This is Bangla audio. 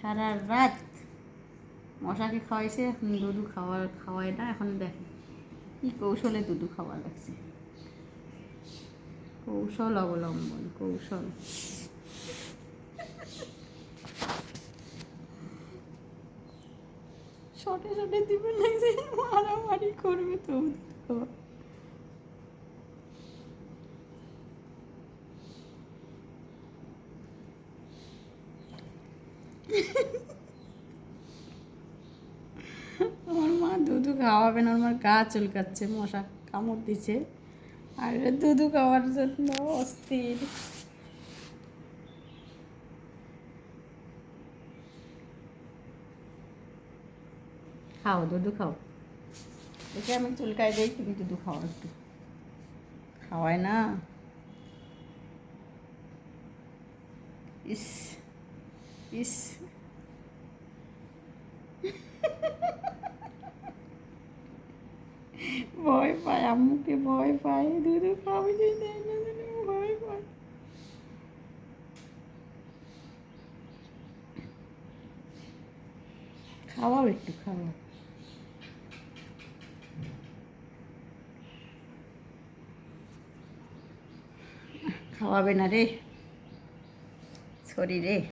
সারা রাত মশাকে খাওয়াইছে, এখন দুধু খাওয়া, খাওয়ায় না, এখন দেখে কি কৌশলে দুধু খাওয়া লাগছে। কৌশল অবলম্বন, কৌশল। শটে শটে দিবে লাগছে মারামারি করবে তো আমার মা দুধু খাওয়াবে না আমার গা চুলকাচ্ছে মশা কামড় দিচ্ছে। আর দুধু খাওয়ার জন্য অস্থির। খাও দুধু খাও। একে আমি চুলকাই দিই তুমি দুধু খাও একটু। খাওয়ায় না। ইস। ইস। ভয় পায়, আম্মুকে ভয় পায়। দুধু খাওয়াই দেয় ভয় পায়। খাওয়াও একটু, খাওয়াও। খাওয়াবে না রে। শরীরে